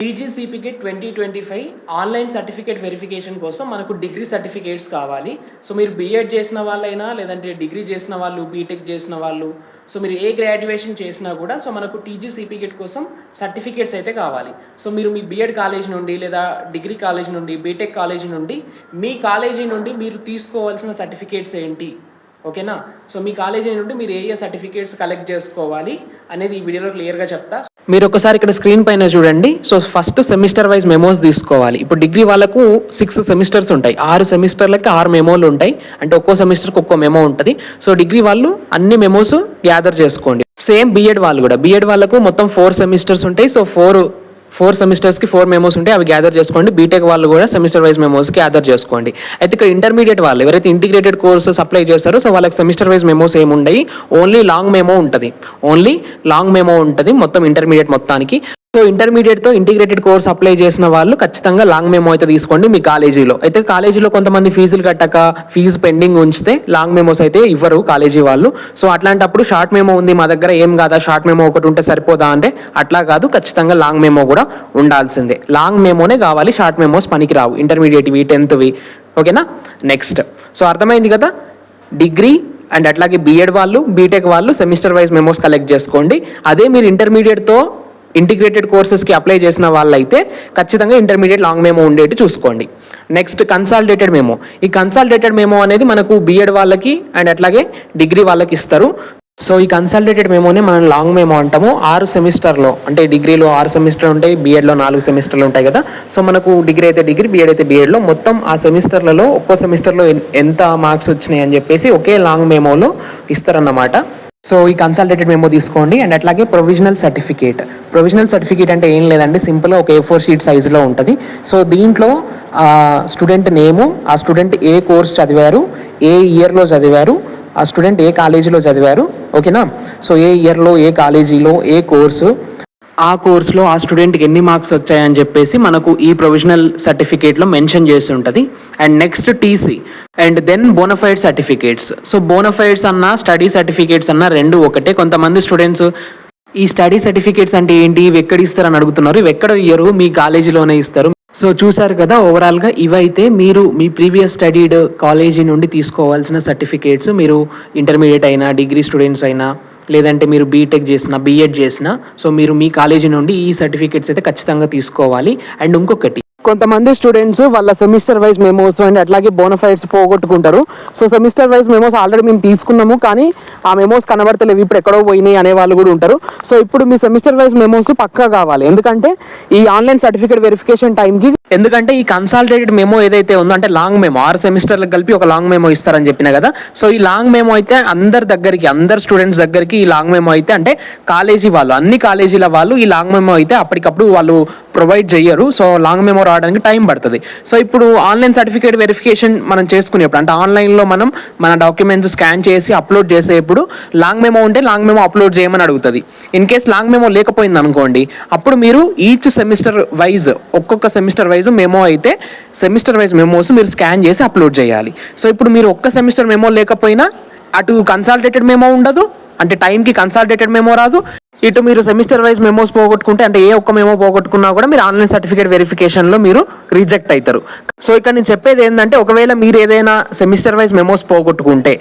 టీజీసీపీకి twenty twenty five online certificate verification కోసం మనకు degree certificates కావాలి. సో మీరు బీఎడ్ చేసిన వాళ్ళైనా లేదంటే డిగ్రీ చేసిన వాళ్ళు బీటెక్ చేసిన వాళ్ళు సో మీరు ఏ గ్రాడ్యుయేషన్ చేసినా కూడా సో మనకు టీజీ సర్టిఫికేట్ కోసం సర్టిఫికేట్స్ అయితే కావాలి. సో మీరు మీ బీఎడ్ కాలేజ్ నుండి లేదా డిగ్రీ కాలేజ్ నుండి బీటెక్ కాలేజ్ నుండి మీ కాలేజీ నుండి మీరు తీసుకోవాల్సిన సర్టిఫికేట్స్ ఏంటి? ఓకేనా? సో మీ కాలేజీ నుండి మీరు ఏ ఏ సర్టిఫికేట్స్ కలెక్ట్ చేసుకోవాలి అనేది ఈ వీడియోలో క్లియర్గా చెప్తా. మీరు ఒకసారి ఇక్కడ స్క్రీన్ పైన చూడండి. So first semester wise memos తీసుకోవాలి. ఇప్పుడు డిగ్రీ వాళ్ళకు సిక్స్ సెమిస్టర్స్ ఉంటాయి. ఆరు సెమిస్టర్లకి ఆరు మెమోలు ఉంటాయి. అంటే ఒక్కో సెమిస్టర్కి ఒక్కో మెమో ఉంటుంది. సో డిగ్రీ వాళ్ళు అన్ని మెమోస్ గ్యాదర్ చేసుకోండి. సేమ్ బీఎడ్ వాళ్ళు కూడా. బీఎడ్ వాళ్ళకు మొత్తం ఫోర్ సెమిస్టర్స్ ఉంటాయి. సో ఫోర్ ఫోర్ సెమిస్టర్స్కి ఫోర్ మెమోస్ ఉంటాయి అవి గ్యాదర్ చేసుకోండి. బీటెక్ వాళ్ళు కూడా సెమిస్టర్ వైజ్ మెమోస్ గ్యాదర్ చేసుకోండి. అయితే ఇక్కడ ఇంటర్మీడియట్ వాళ్ళు ఎవరైతే ఇంటిగ్రేటెడ్ కోర్సు సప్లై చేస్తారో సో వాళ్ళకి సెమిస్టర్ వైజ్ మెమోస్ ఏమి ఉండయి ఓన్లీ లాంగ్ మెమో ఉంటుంది. ఓన్లీ లాంగ్ మెమో ఉంటుంది మొత్తం ఇంటర్మీడియట్ మొత్తానికి. సో ఇంటర్మీడియట్తో ఇంటిగ్రేటెడ్ కోర్స్ అప్లై చేసిన వాళ్ళు ఖచ్చితంగా లాంగ్ మెమో అయితే తీసుకోండి మీ కాలేజీలో. అయితే కాలేజీలో కొంతమంది ఫీజులు కట్టక ఫీజు పెండింగ్ ఉంచితే లాంగ్ మెమోస్ అయితే ఇవ్వరు కాలేజీ వాళ్ళు. సో అట్లాంటప్పుడు షార్ట్ మెమో ఉంది మా దగ్గర ఏం కాదా? షార్ట్ మెమో ఒకటి ఉంటే సరిపోదా అంటే అట్లా కాదు ఖచ్చితంగా లాంగ్ మెమో కూడా ఉండాల్సిందే. లాంగ్ మెమోనే కావాలి షార్ట్ మెమోస్ పనికిరావు. ఇంటర్మీడియట్వి టెన్త్వి ఓకేనా నెక్స్ట్ సో అర్థమైంది కదా? డిగ్రీ అండ్ అట్లాగే బీఎడ్ వాళ్ళు బీటెక్ వాళ్ళు సెమిస్టర్ వైజ్ మెమోస్ కలెక్ట్ చేసుకోండి. అదే మీరు ఇంటర్మీడియట్తో ఇంటిగ్రేటెడ్ కోర్సెస్కి అప్లై చేసిన వాళ్ళైతే ఖచ్చితంగా ఇంటర్మీడియట్ లాంగ్ మేమో ఉండేట్టు చూసుకోండి. Next consolidated memo. ఈ కన్సాలిడేటెడ్ మేమో అనేది మనకు బీఎడ్ వాళ్ళకి అండ్ అట్లాగే డిగ్రీ వాళ్ళకి ఇస్తారు. సో ఈ కన్సల్టేటెడ్ మేమోనే మనం లాంగ్ మేమో అంటాము. ఆరు సెమిస్టర్లో అంటే డిగ్రీలో ఆరు సెమిస్టర్లు ఉంటాయి బీఎడ్లో నాలుగు సెమిస్టర్లు ఉంటాయి కదా. సో మనకు డిగ్రీ అయితే డిగ్రీ బీఎడ్ అయితే బీఎడ్లో మొత్తం ఆ సెమిస్టర్లలో ఒక్కో సెమిస్టర్లో ఎంత మార్క్స్ వచ్చినాయి అని చెప్పేసి ఒకే లాంగ్ మేమోలో ఇస్తారన్నమాట. సో ఈ కన్సల్టేటెడ్ మెమో తీసుకోండి. అండ్ అట్లాగే ప్రొవిజనల్ సర్టిఫికేట్ ప్రొవిజనల్ సర్టిఫికేట్ అంటే ఏం లేదండి. సింపుల్గా ఒక ఏ ఫోర్ షీట్ సైజులో ఉంటుంది. సో దీంట్లో స్టూడెంట్ నేము ఆ స్టూడెంట్ ఏ కోర్స్ చదివారు ఏ ఇయర్లో చదివారు ఆ స్టూడెంట్ ఏ కాలేజీలో చదివారు ఓకేనా సో ఏ ఇయర్లో ఏ కాలేజీలో ఏ కోర్సు ఆ కోర్సులో ఆ స్టూడెంట్కి ఎన్ని మార్క్స్ వచ్చాయని చెప్పేసి మనకు ఈ ప్రొవిజనల్ సర్టిఫికేట్లో మెన్షన్ చేసి ఉంటుంది. And next TC. And then bonafide certificates so bonafides అన్న స్టడీ సర్టిఫికేట్స్ అన్న రెండు ఒకటే. కొంతమంది స్టూడెంట్స్ ఈ స్టడీ సర్టిఫికేట్స్ అంటే ఏంటి? ఇవి ఎక్కడ ఇస్తారని అడుగుతున్నారు. ఇవి ఎక్కడ ఇయ్యరు? మీ కాలేజీలోనే ఇస్తారు. సో చూసారు కదా ఓవరాల్గా ఇవైతే మీరు మీ ప్రీవియస్ స్టడీడ్ కాలేజీ నుండి తీసుకోవాల్సిన సర్టిఫికేట్స్ మీరు ఇంటర్మీడియట్ అయినా డిగ్రీ స్టూడెంట్స్ అయినా లేదంటే మీరు బీటెక్ చేసిన బీఎడ్ చేసిన సో మీరు మీ కాలేజీ నుండి ఈ సర్టిఫికేట్స్ అయితే ఖచ్చితంగా తీసుకోవాలి. అండ్ ఇంకొకటి కొంతమంది స్టూడెంట్స్ వాళ్ళ సెమిస్టర్ వైజ్ మెమోస్ అండ్ అట్లాగే bonafides పోగొట్టుకుంటారు. So semester wise memos already మేము తీసుకున్నాము కానీ ఆ మెమోస్ కనబడతలేవు. ఇప్పుడు ఎక్కడో పోయినాయి అనే వాళ్ళు కూడా ఉంటారు. సో ఇప్పుడు మీ సెమిస్టర్ వైజ్ మెమోస్ పక్కా కావాలి. ఎందుకంటే ఈ ఆన్లైన్ సర్టిఫికేట్ వెరిఫికేషన్ టైంకి ఎందుకంటే ఈ కన్సాలిడేటెడ్ మెమో ఏదైతే ఉందో అంటే లాంగ్ మెమో ఆరు సెమిస్టర్లకు కలిపి ఒక లాంగ్ మెమో ఇస్తారని చెప్పిన కదా. సో ఈ లాంగ్ మెమో అయితే అందరి దగ్గరికి అందరు స్టూడెంట్స్ దగ్గరికి ఈ లాంగ్ మెమో అయితే అంటే కాలేజీ వాళ్ళు అన్ని కాలేజీల వాళ్ళు ఈ లాంగ్ మెమో అయితే అప్పటికప్పుడు వాళ్ళు ప్రొవైడ్ చేయరు సో లాంగ్ మెమో రావడానికి టైం పడుతుంది. సో ఇప్పుడు ఆన్లైన్ సర్టిఫికేట్ వెరిఫికేషన్ మనం చేసుకునేప్పుడు అంటే ఆన్లైన్లో మనం మన డాక్యుమెంట్స్ స్కాన్ చేసి అప్లోడ్ చేసేప్పుడు లాంగ్ మెమో ఉంటే లాంగ్ మెమో అప్లోడ్ చేయమని అడుగుతుంది. ఇన్ కేస్ లాంగ్ మెమో లేకపోయింది అనుకోండి అప్పుడు మీరు ఈచ్ సెమిస్టర్ వైజ్ ఒక్కొక్క సెమిస్టర్ వైజ్ మెమో అయితే సెమిస్టర్ వైజ్ మెమోస్ మీరు స్కాన్ చేసి అప్లోడ్ చేయాలి. సో ఇప్పుడు మీరు ఒక్క సెమిస్టర్ మెమో లేకపోయినా అటు కన్సాల్టేటెడ్ మెమో ఉండదు అంటే టైంకి కన్సాలిడేటెడ్ మెమో రాదు. ఇటు మీరు సెమిస్టర్ వైజ్ మెమోస్ పోగొట్టుకుంటే అంటే ఏ ఒక్క మెమో పోగొట్టుకున్నా కూడా మీరు ఆన్లైన్ సర్టిఫికేట్ వెరిఫికేషన్లో మీరు రిజెక్ట్ అవుతారు సో ఇక్కడ నేను చెప్పేది ఏంటంటే ఒకవేళ మీరు ఏదైనా సెమిస్టర్ వైజ్ మెమోస్ పోగొట్టుకుంటే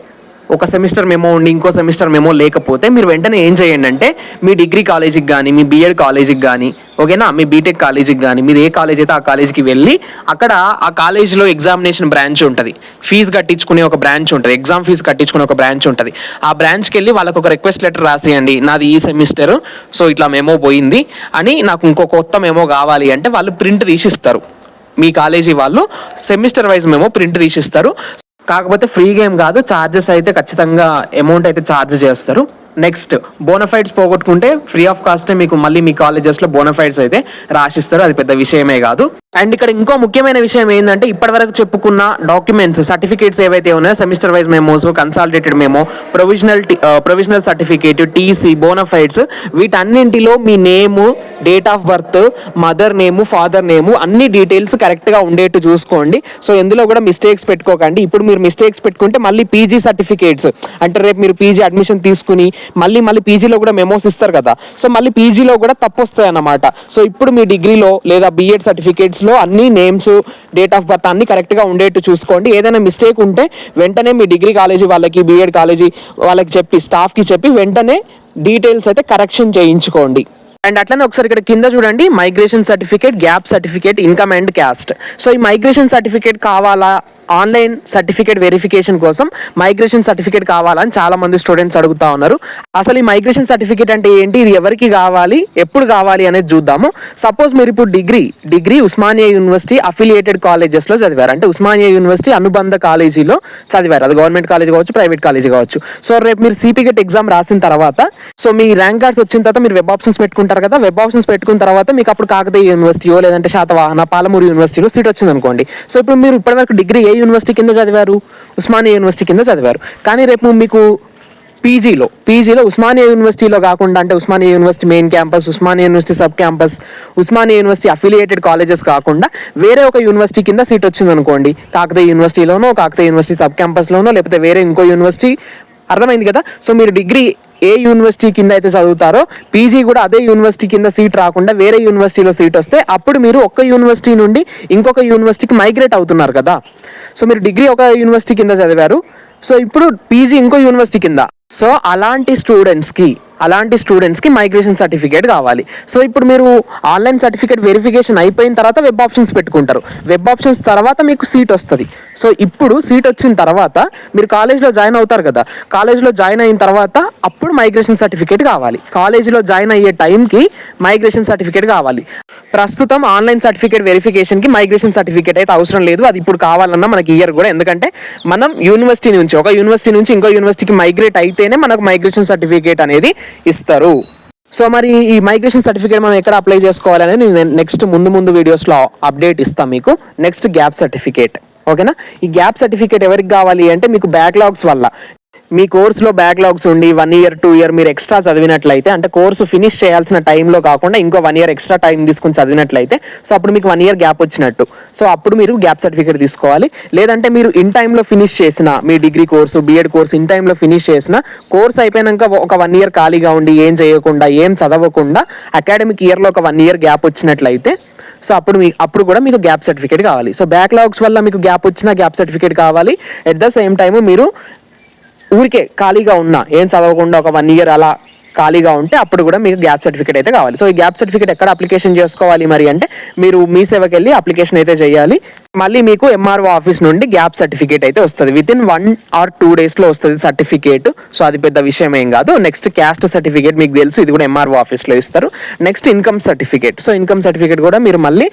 ఒక సెమిస్టర్ మేమో ఉండి ఇంకో సెమిస్టర్ మేమో లేకపోతే మీరు వెంటనే ఏం చేయండి అంటే మీ డిగ్రీ కాలేజీకి కానీ మీ బీఎడ్ కాలేజీకి కానీ ఓకేనా? మీ బీటెక్ కాలేజీకి కానీ మీరు ఏ కాలేజ్ అయితే ఆ కాలేజీకి వెళ్ళి అక్కడ ఆ కాలేజీలో ఎగ్జామినేషన్ బ్రాంచ్ ఉంటుంది. ఫీజు కట్టించుకునే ఒక బ్రాంచ్ ఉంటుంది. ఎగ్జామ్ ఫీజు కట్టించుకునే ఒక బ్రాంచ్ ఉంటుంది. ఆ బ్రాంచ్కి వెళ్ళి వాళ్ళకి ఒక రిక్వెస్ట్ లెటర్ రాసేయండి. నాది ఈ సెమిస్టర్ సో ఇట్లా మేమో పోయింది అని నాకు ఇంకో కొత్త మేమో కావాలి అంటే వాళ్ళు ప్రింట్ తీసిస్తారు. మీ కాలేజీ వాళ్ళు సెమిస్టర్ వైజ్ మేము ప్రింట్ తీసిస్తారు. కాకపోతే ఫ్రీ గేమ్ కాదు ఛార్జెస్ అయితే ఖచ్చితంగా అమౌంట్ అయితే ఛార్జ్ చేస్తారు. నెక్స్ట్ బోనఫైడ్స్ పోగొట్టుకుంటే ఫ్రీ ఆఫ్ కాస్ట్ మీకు మళ్ళీ మీ కాలేజెస్లో బోనఫైడ్స్ అయితే రాసిస్తారు. అది పెద్ద విషయమే కాదు. అండ్ ఇక్కడ ఇంకో ముఖ్యమైన విషయం ఏంటంటే ఇప్పటివరకు చెప్పుకున్న డాక్యుమెంట్స్ సర్టిఫికేట్స్ ఏవైతే ఉన్నాయో semester wise memos consolidated memo provisional provisional certificate TC bonafides వీటన్నింటిలో me name date of birth mother name father name అన్ని డీటెయిల్స్ కరెక్ట్గా ఉండేట్టు చూసుకోండి. సో ఎందులో కూడా మిస్టేక్స్ పెట్టుకోకండి. ఇప్పుడు మీరు మిస్టేక్స్ పెట్టుకుంటే మళ్ళీ పీజీ సర్టిఫికేట్స్ అంటే రేపు మీరు పీజీ అడ్మిషన్ తీసుకుని మళ్ళీ మళ్ళీ పీజీలో కూడా మెమోస్ ఇస్తారు కదా. సో మళ్ళీ పీజీలో కూడా తప్పు వస్తాయి అన్నమాట సో ఇప్పుడు మీ డిగ్రీలో లేదా బీఎడ్ సర్టిఫికేట్స్లో అన్ని నేమ్స్ డేట్ ఆఫ్ బర్త్ అన్ని కరెక్ట్గా ఉండేట్టు చూసుకోండి. ఏదైనా మిస్టేక్ ఉంటే వెంటనే మీ డిగ్రీ కాలేజీ వాళ్ళకి బీఎడ్ కాలేజీ వాళ్ళకి చెప్పి స్టాఫ్కి చెప్పి వెంటనే డీటెయిల్స్ అయితే కరెక్షన్ చేయించుకోండి. అండ్ అట్లనే ఒకసారి ఇక్కడ కింద చూడండి migration certificate gap certificate income and caste so ఈ మైగ్రేషన్ సర్టిఫికేట్ కావాలా? ఆన్లైన్ సర్టిఫికేట్ వెరిఫికేషన్ కోసం మైగ్రేషన్ సర్టిఫికేట్ కావాలని చాలా మంది స్టూడెంట్స్ అడుగుతా ఉన్నారు. అసలు ఈ మైగ్రేషన్ సర్టిఫికేట్ అంటే ఏంటి? ఇది ఎవరికి కావాలి? ఎప్పుడు కావాలి అనేది చూద్దాము. సపోజ్ మీరు ఇప్పుడు degree degree Osmania university affiliated కాలేజెస్లో చదివారు. అంటే ఉస్మానియా యూనివర్సిటీ అనుబంధ కాలేజీలో చదివారు. అది గవర్నమెంట్ కాలేజ్ కావచ్చు ప్రైవేట్ కాలేజ్ కావచ్చు. సో రేపు మీరు సిపిగెట్ ఎగ్జామ్ రాసిన తర్వాత సో మీ ర్యాంక్ కార్డ్స్ వచ్చిన తర్వాత మీరు వెబ్ ఆప్షన్స్ పెట్టుకుంటారు? కదా వెబ్ ఆప్షన్స్ పెట్టుకున్న తర్వాత మీకు అప్పుడు కాకతీయ యూనివర్సిటీయో లేదంటే శాతవాహన పాలమూరు యూనివర్సిటీలో సీట్ వచ్చింది అనుకోండి. సో ఇప్పుడు మీరు ఇప్పటివరకు డిగ్రీ ఏ యూనివర్సిటీ కింద చదివారు? ఉస్మానియా యూనివర్సిటీ కింద చదివారు. కానీ రేపు మీకు పీజీలో పీజీలో ఉస్మానియా యూనివర్సిటీలో కాకుండా అంటే Osmania university main campus Osmania university sub campus Osmania university affiliated colleges కాకుండా వేరే ఒక యూనివర్సిటీ కింద సీట్ వచ్చింది అనుకోండి. కాకతీయ యూనివర్సిటీలోనో కాకతీయ యూనివర్సిటీ సబ్ క్యాంపస్లోనో లేకపోతే వేరే ఇంకో యూనివర్సిటీ అర్థమైంది కదా? సో మీరు డిగ్రీ ఏ యూనివర్సిటీ కింద అయితే చదువుతారో పీజీ కూడా అదే యూనివర్సిటీ కింద సీట్ రాకుండా వేరే యూనివర్సిటీలో సీట్ వస్తే అప్పుడు మీరు ఒక్క యూనివర్సిటీ నుండి ఇంకొక యూనివర్సిటీకి మైగ్రేట్ అవుతున్నారు కదా. సో మీరు డిగ్రీ ఒక యూనివర్సిటీ కింద చదివారు. సో ఇప్పుడు పీజీ ఇంకో యూనివర్సిటీ కింద. సో అలాంటి స్టూడెంట్స్కి అలాంటి స్టూడెంట్స్కి మైగ్రేషన్ సర్టిఫికేట్ కావాలి. సో ఇప్పుడు మీరు ఆన్లైన్ సర్టిఫికేట్ వెరిఫికేషన్ అయిపోయిన తర్వాత వెబ్ ఆప్షన్స్ పెట్టుకుంటారు. వెబ్ ఆప్షన్స్ తర్వాత మీకు సీట్ వస్తుంది. సో ఇప్పుడు సీట్ వచ్చిన తర్వాత మీరు కాలేజ్లో జాయిన్ అవుతారు కదా. కాలేజ్లో జాయిన్ అయిన తర్వాత అప్పుడు మైగ్రేషన్ సర్టిఫికేట్ కావాలి. కాలేజీలో జాయిన్ అయ్యే టైంకి మైగ్రేషన్ సర్టిఫికేట్ కావాలి. ప్రస్తుతం ఆన్లైన్ సర్టిఫికేట్ వెరిఫికేషన్కి మైగ్రేషన్ సర్టిఫికేట్ అయితే అవసరం లేదు. అది ఇప్పుడు కావాలన్నా మనకి ఇయర్ కూడా. ఎందుకంటే మనం యూనివర్సిటీ నుంచి ఒక యూనివర్సిటీ నుంచి ఇంకో యూనివర్సిటీకి మైగ్రేట్ అయితేనే మనకు మైగ్రేషన్ సర్టిఫికేట్ అనేది ఇస్తారు. సో మరి ఈ మైగ్రేషన్ సర్టిఫికేట్ మనం ఎక్కడ అప్లై చేసుకోవాలనేది నేను నెక్స్ట్ ముందు ముందు వీడియోస్లో అప్డేట్ ఇస్తాను మీకు. నెక్స్ట్ గ్యాప్ సర్టిఫికేట్ ఓకేనా ఈ గ్యాప్ సర్టిఫికేట్ ఎవరికి కావాలి అంటే మీకు బ్యాక్లాగ్స్ వల్ల. మీ కోర్సులో బ్యాక్లాగ్స్ ఉండి వన్ ఇయర్ టూ ఇయర్ మీరు ఎక్స్ట్రా చదివినట్లయితే అంటే కోర్సు ఫినిష్ చేయాల్సిన టైంలో కాకుండా ఇంకో వన్ ఇయర్ ఎక్స్ట్రా టైం తీసుకుని చదివినట్లయితే సో అప్పుడు మీకు వన్ ఇయర్ గ్యాప్ వచ్చినట్టు. సో అప్పుడు మీరు గ్యాప్ సర్టిఫికేట్ తీసుకోవాలి. లేదంటే మీరు ఇన్ టైంలో ఫినిష్ చేసిన మీ degree course B Ed course in టైంలో ఫినిష్ చేసిన కోర్స్ అయిపోయాక ఒక వన్ ఇయర్ ఖాళీగా ఉండి ఏం చేయకుండా ఏం చదవకుండా అకాడమిక్ ఇయర్లో ఒక వన్ ఇయర్ గ్యాప్ వచ్చినట్లయితే సో అప్పుడు మీ అప్పుడు కూడా మీకు గ్యాప్ సర్టిఫికేట్ కావాలి. సో బ్యాక్లాగ్స్ వల్ల మీకు గ్యాప్ వచ్చిన గ్యాప్ సర్టిఫికేట్ కావాలి. ఎట్ ద సేమ్ టైం మీరు ఊరికే ఖాళీగా ఉన్నా ఏం చదవకుండా ఒక వన్ ఇయర్ అలా ఖాళీగా ఉంటే అప్పుడు కూడా మీకు గ్యాప్ సర్టిఫికేట్ అయితే కావాలి. సో ఈ గ్యాప్ సర్టిఫికేట్ ఎక్కడ అప్లికేషన్ చేసుకోవాలి మరి అంటే మీరు మీ సేవకి వెళ్ళి అప్లికేషన్ అయితే చేయాలి. మళ్ళీ మీకు ఎంఆర్ఓ ఆఫీస్ నుండి గ్యాప్ సర్టిఫికేట్ అయితే వస్తుంది. With in one or two డేస్లో వస్తుంది సర్టిఫికేట్ సో అది పెద్ద విషయం ఏం కాదు. నెక్స్ట్ క్యాస్ట్ సర్టిఫికేట్ మీకు తెలుసు. ఇది కూడా ఎంఆర్ఓ ఆఫీస్లో ఇస్తారు. Next income certificate so income certificate కూడా మీరు మళ్ళీ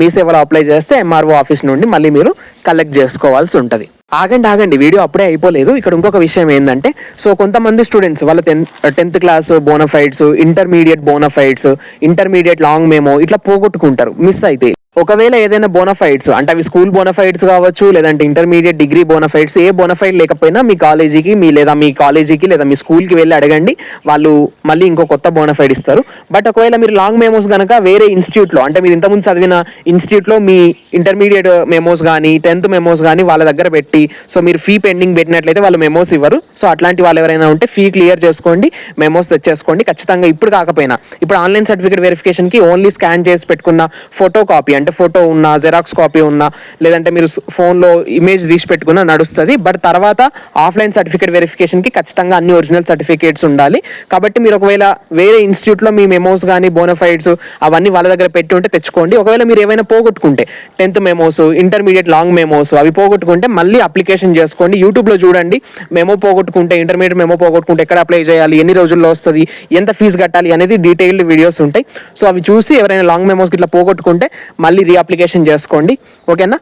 మీ సేవలో అప్లై చేస్తే ఎంఆర్ఓ ఆఫీస్ నుండి మళ్ళీ మీరు కలెక్ట్ చేసుకోవాల్సి ఉంటుంది. ఆగండి ఆగండి వీడియో అప్పుడే అయిపోలేదు. ఇక్కడ ఇంకొక విషయం ఏంటంటే సో కొంతమంది స్టూడెంట్స్ వాళ్ళ tenth tenth class bonafides intermediate bonafides intermediate long memo ఇట్లా పోగొట్టుకుంటారు. మిస్ అయితే. ఒకవేళ ఏదైనా బోనఫైడ్స్ అంటే అవి స్కూల్ బోనఫైడ్స్ కావచ్చు లేదంటే ఇంటర్మీడియట్ డిగ్రీ బోనఫైడ్స్ ఏ బోనఫైడ్ లేకపోయినా మీ కాలేజీకి మీ లేదా మీ కాలేజీకి లేదా మీ స్కూల్కి వెళ్ళి అడగండి. వాళ్ళు మళ్ళీ ఇంకో కొత్త బోనఫైడ్ ఇస్తారు. బట్ ఒకవేళ మీరు లాంగ్ మెమోస్ కనుక వేరే ఇన్స్టిట్యూట్లో అంటే మీరు ఇంతకుముందు చదివిన ఇన్స్టిట్యూట్లో మీ ఇంటర్మీడియట్ మెమోస్ కానీ టెన్త్ మెమోస్ కానీ వాళ్ళ దగ్గర పెట్టి సో మీరు ఫీ పెండింగ్ పెట్టినట్లయితే వాళ్ళు మెమోస్ ఇవ్వరు. సో అట్లాంటి వాళ్ళు ఎవరైనా ఉంటే ఫీ క్లియర్ చేసుకోండి మెమోస్ తెచ్చేసుకోండి ఖచ్చితంగా ఇప్పుడు కాకపోయినా ఇప్పుడు ఆన్లైన్ సర్టిఫికేట్ వెరిఫికేషన్కి ఓన్లీ స్కాన్ చేసి పెట్టుకున్న ఫోటో కాపీ అంటే ఫోటో ఉన్నా జెరాక్స్ కాపీ ఉన్నా లేదంటే మీరు ఫోన్లో ఇమేజ్ తీసి పెట్టుకున్నా నడుస్తుంది. బట్ తర్వాత ఆఫ్లైన్ సర్టిఫికేట్ వెరిఫికేషన్కి ఖచ్చితంగా అన్ని ఒరిజినల్ సర్టిఫికేట్స్ ఉండాలి. కాబట్టి మీరు ఒకవేళ వేరే ఇన్స్టిట్యూట్లో మీ మెమోస్ కానీ బోనఫైడ్స్ అవన్నీ వాళ్ళ దగ్గర పెట్టి ఉంటే తెచ్చుకోండి. ఒకవేళ మీరు ఏమైనా పోగొట్టుకుంటే tenth memos intermediate long memos అవి పోగొట్టుకుంటే మళ్ళీ అప్లికేషన్ చేసుకోండి. యూట్యూబ్లో చూడండి మెమో పోగొట్టుకుంటే ఇంటర్మీడియట్ మెమో పోగొట్టుకుంటే ఎక్కడ అప్లై చేయాలి ఎన్ని రోజుల్లో వస్తుంది ఎంత ఫీజు కట్టాలి అనేది డీటెయిల్డ్ వీడియోస్ ఉంటాయి. సో అవి చూసి ఎవరైనా లాంగ్ మెమోస్ ఇట్లా పోగొట్టుకుంటే మళ్ళీ రీఅప్లికేషన్ చేసుకోండి. ఓకేనా?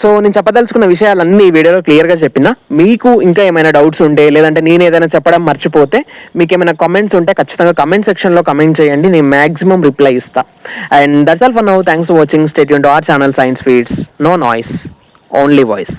సో నేను చెప్పదలుచుకున్న విషయాలన్నీ ఈ వీడియోలో క్లియర్గా చెప్పిన. మీకు ఇంకా ఏమైనా డౌట్స్ ఉంటే లేదంటే నేను ఏదైనా చెప్పడం మర్చిపోతే మీకు ఏమైనా కమెంట్స్ ఉంటే ఖచ్చితంగా కమెంట్ సెక్షన్లో కమెంట్ చేయండి. నేను మాక్సిమం రిప్లై ఇస్తా. And that's all for now thanks for watching stay Yoon our channel science feeds no noise only voice